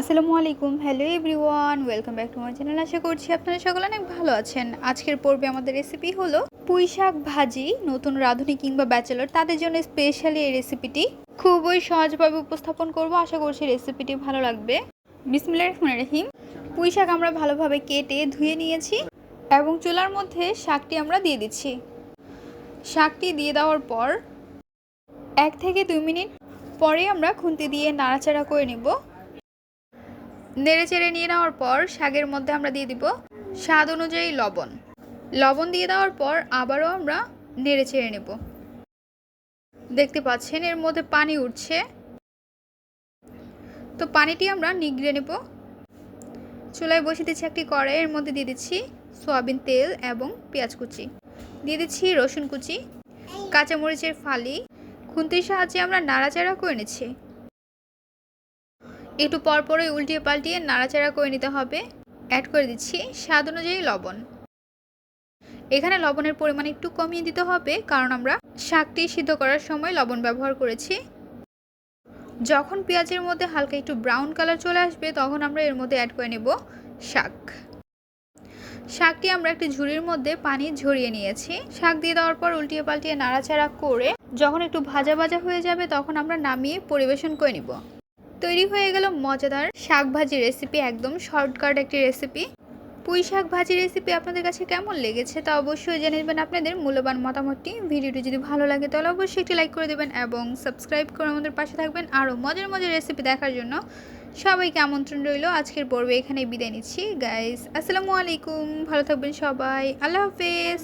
আসসালামু আলাইকুম। Hello everyone welcome back to my channel আশা করছি আপনারা সকলে অনেক ভালো আছেন। আজকের পর্বে আমাদের রেসিপি হলো পুঁই শাক ভাজি। নতুন রাঁধুনি কিংবা ব্যাচেলর তাদের জন্য স্পেশালি এই রেসিপিটি খুবই সহজভাবে উপস্থাপন করব। আশা করছি রেসিপিটি ভালো লাগবে। বিসমিল্লাহ রহমান রহিম। পুঁই শাক আমরা ভালোভাবে কেটে ধুয়ে নিয়েছি এবং চুলার মধ্যে শাকটি আমরা দিয়ে দিচ্ছি। শাকটি দিয়ে দেওয়ার পর এক থেকে দুই মিনিট পরে আমরা খুন্তি দিয়ে নাড়াচাড়া করে নেব। নেড়ে চেড়ে নিয়ে নেওয়ার পর শাকের মধ্যে আমরা দিয়ে দিব স্বাদ অনুযায়ী লবণ। লবণ দিয়ে দেওয়ার পর আবারও আমরা নেড়ে চেড়ে নেব। দেখতে পাচ্ছেন, এর মধ্যে পানি উঠছে। তো পানিটি আমরা নিগড়ে নেব। চুলায় বসে দিচ্ছি একটি কড়াইয়ের মধ্যে দিয়ে দিচ্ছি সয়াবিন তেল এবং পেঁয়াজ কুচি। দিয়ে দিচ্ছি রসুন কুচি, কাঁচামরিচের ফালি। খুন্তির সাহায্যে আমরা নাড়াচাড়া করে নিচ্ছি। একটু পরপরই উল্টিয়ে পাল্টিয়ে নাড়াচাড়া করে নিতে হবে। অ্যাড করে দিচ্ছি স্বাদ অনুযায়ী লবণ। এখানে লবণের পরিমাণ একটু কমিয়ে দিতে হবে, কারণ আমরা শাকটি সিদ্ধ করার সময় লবণ ব্যবহার করেছি। যখন পেঁয়াজের মধ্যে হালকা একটু ব্রাউন কালার চলে আসবে, তখন আমরা এর মধ্যে অ্যাড করে নেব শাক। শাকটি আমরা একটি ঝুড়ির মধ্যে পানি ঝরিয়ে নিয়েছি। শাক দিয়ে দেওয়ার পর উল্টিয়ে পাল্টিয়ে নাড়াচাড়া করে যখন একটু ভাজা ভাজা হয়ে যাবে, তখন আমরা নামিয়ে পরিবেশন করে নিব। তৈরি হয়ে গেল মজাদার শাক ভাজি রেসিপি একদম শর্টকাট একটি রেসিপি পুঁই শাক ভাজি রেসিপি আপনাদের কাছে কেমন লেগেছে তা অবশ্যই জেনে নেবেন আপনাদের মূল্যবান মতামতটি। ভিডিওটি যদি ভালো লাগে তাহলে অবশ্যই একটি লাইক করে দেবেন এবং সাবস্ক্রাইব করে আমাদের পাশে থাকবেন আরও মজার মজার রেসিপি দেখার জন্য। সবাইকে আমন্ত্রণ রইল, আজকের পর্বে এখানে বিদায় নিচ্ছি। গাইস আসসালামু আলাইকুম, ভালো থাকবেন সবাই, আল্লাহ হাফেজ।